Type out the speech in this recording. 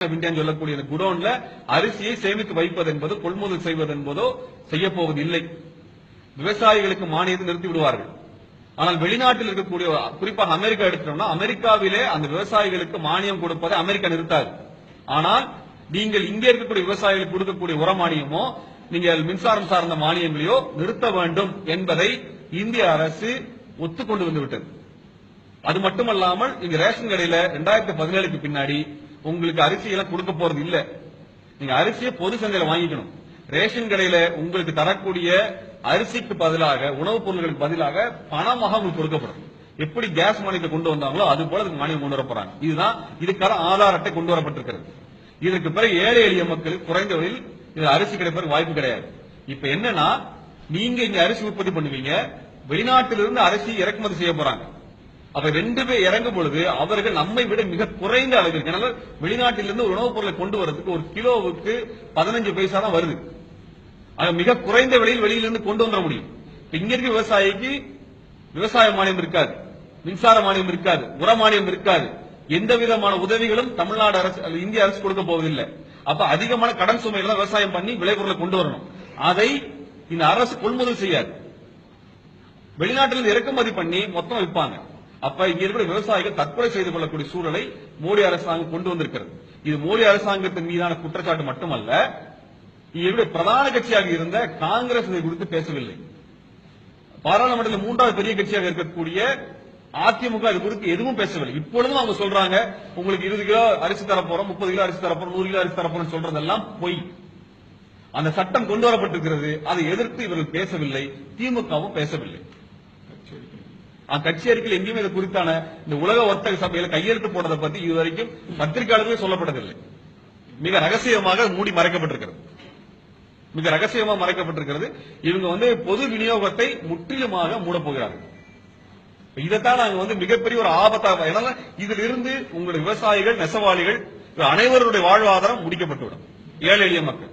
இந்தியான்னு சொல்லக்கூடிய குடோன்ல அரிசியை சேமித்து வைப்பது என்பது கொள்முதல் செய்வது என்பதோ செய்யப்போவது இல்லை விவசாயிகளுக்கு மானியத்தை நிறுத்தி விடுவார்கள். ஆனால் வெளிநாட்டில் இருக்கக்கூடிய குறிப்பாக அமெரிக்கா எடுத்துட்டோம்னா அமெரிக்காவிலே அந்த விவசாயிகளுக்கு மானியம் கொடுப்பதை அமெரிக்கா நிறுத்தாது. ஆனால் நீங்கள் இங்கே இருக்கக்கூடிய விவசாயிகளுக்கு கொடுக்கக்கூடிய உர மானியமோ நீங்கள் மின்சாரம் சார்ந்த மானியங்களையோ நிறுத்த வேண்டும் என்பதை இந்திய அரசு ஒத்துக்கொண்டு வந்துவிட்டது அது மட்டுமல்லாமல் இங்க ரேஷன் கடையில ரெண்டாயிரத்தி பதினேழுக்கு பின்னாடி உங்களுக்கு அரிசி எல்லாம் கொடுக்க போறது இல்ல. நீங்க அரிசியை பொது சந்தையில வாங்கிக்கணும். ரேஷன் கடையில உங்களுக்கு தரக்கூடிய அரிசிக்கு பதிலாக உணவுப் பொருட்களுக்கு பதிலாக பணமாக உங்களுக்கு கொடுக்கப்படும். எப்படி கேஸ் மானியத்தை கொண்டு வந்தாங்களோ அது போல அதுக்கு மானியம் கொண்டு வர போறாங்க. இதுதான் இதுக்கான ஆதார் அட்டை கொண்டு வரப்பட்டிருக்கிறது. இதற்கு பிறகு ஏழை எளிய மக்கள் குறைந்த விலையில் இது அரிசி கிடைப்பதற்கு வாய்ப்பு கிடையாது. இப்ப என்னன்னா நீங்க இங்க அரிசி உற்பத்தி பண்ணுவீங்க வெளிநாட்டிலிருந்து அரிசி இறக்குமதி செய்ய போறாங்க. அப்ப ரெண்டு பேர் இறங்கும் பொழுது அவர்கள் நம்மை விட மிக குறைந்த அளவில் ஏன்னா வெளிநாட்டிலிருந்து ஒரு உணவுப் பொருளை கொண்டு வரதுக்கு ஒரு கிலோவுக்கு பதினஞ்சு பைசா தான் வருது. ஆக மிக குறைந்த விலையில் வெளியிலிருந்து கொண்டு வந்துட முடியும். இங்க இருக்க விவசாயிக்கு விவசாய மானியம் இருக்காது மின்சார மானியம் இருக்காது உர மானியம் இருக்காது. எந்த விதமான உதவிகளும் தமிழ்நாடு அரசு இந்திய அரசு கொடுக்க போவதில்லை. அப்ப அதிகமான கடன் சுமையில தான் விவசாயம் பண்ணி விளைபொருளை கொண்டு வரணும். அதை இந்த அரசு கொள்முதல் செய்யாது. வெளிநாட்டிலிருந்து இறக்குமதி பண்ணி மொத்தம் விற்பாங்க அப்ப இங்க இருக்கிற விவசாயிகள் தற்கொலை செய்து கொள்ளக்கூடிய சூழலை மோடி அரசாங்கம் கொண்டு வந்திருக்கிறது. இது மோடி அரசாங்கத்தின் மீதான குற்றச்சாட்டு மட்டுமல்ல இவருடைய பிரதான கட்சியாக இருந்த காங்கிரஸ் இதை குறித்து பேசவில்லை. பாராளுமன்றத்தில் மூன்றாவது பெரிய கட்சியாக இருக்கக்கூடிய அதிமுக இது குறித்து எதுவும் பேசவில்லை. இப்பொழுதும் அவங்க சொல்றாங்க உங்களுக்கு இருபது கிலோ அரிசி தரப்போறோம் முப்பது கிலோ அரிசி தரப்போறோம் நூறு கிலோ அரிசி தரப்போறோம் சொல்றதெல்லாம் பொய். அந்த சட்டம் கொண்டு வரப்பட்டிருக்கிறது. அதை எதிர்த்து இவர்கள் பேசவில்லை திமுகவும் பேசவில்லை. கட்சி அறிக்கையில் எங்கேயுமே இது குறித்தான இந்த உலக வர்த்தக சபையில கையெழுத்து போட்டதை பத்தி இதுவரைக்கும் பத்திரிகையாளர்களே சொல்லப்பட்டதில்லை. மிக ரகசியமாக மூடி மறைக்கப்பட்டிருக்கிறது. மிக ரகசியமா மறைக்கப்பட்டிருக்கிறது. இவங்க வந்து பொது விநியோகத்தை முற்றிலுமாக மூடப்போகிறார்கள். இதைத்தான் நாங்க வந்து மிகப்பெரிய ஒரு ஆபத்தாக ஏன்னா இதில் இருந்து உங்களுடைய விவசாயிகள் நெசவாளிகள் அனைவருடைய வாழ்வாதாரம் முடிக்கப்பட்டுவிடும். ஏழை எளிய மக்கள்.